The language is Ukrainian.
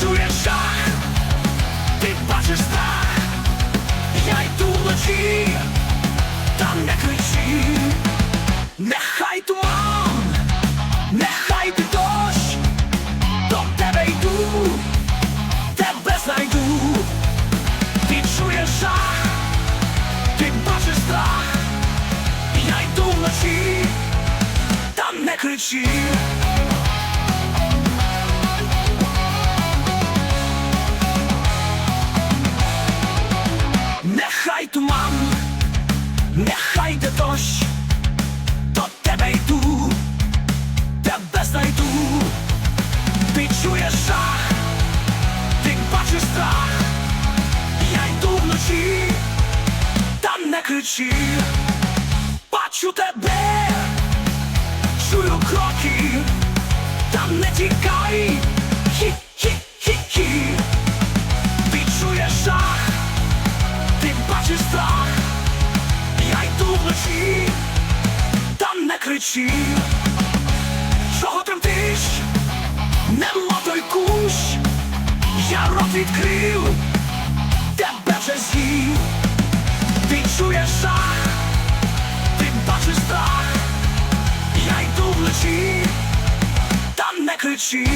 Чуєш жах, ти бачиш страх, я йду вночі, там не кричи, нехай туман, нехай ти дощ, до тебе йду, тебе знайду, ти чуєш жах, ти бачиш страх, я йду вночі, там не кричи. Нехай йде дощ, до тебе йду, тебе знайду, ти чуєш жах, ти бачиш страх, я йду вночі, та не кричи, бачу тебе, чую кроки, та не тікай, ти чуєш жах. Ти бачиш страх, вночі, там не кричи, чого тремтиш, нема той кущ, я рот відкрив, тебе вже з'їв, ти чуєш жах, ти бачиш страх, я йду вночі, там не кричи.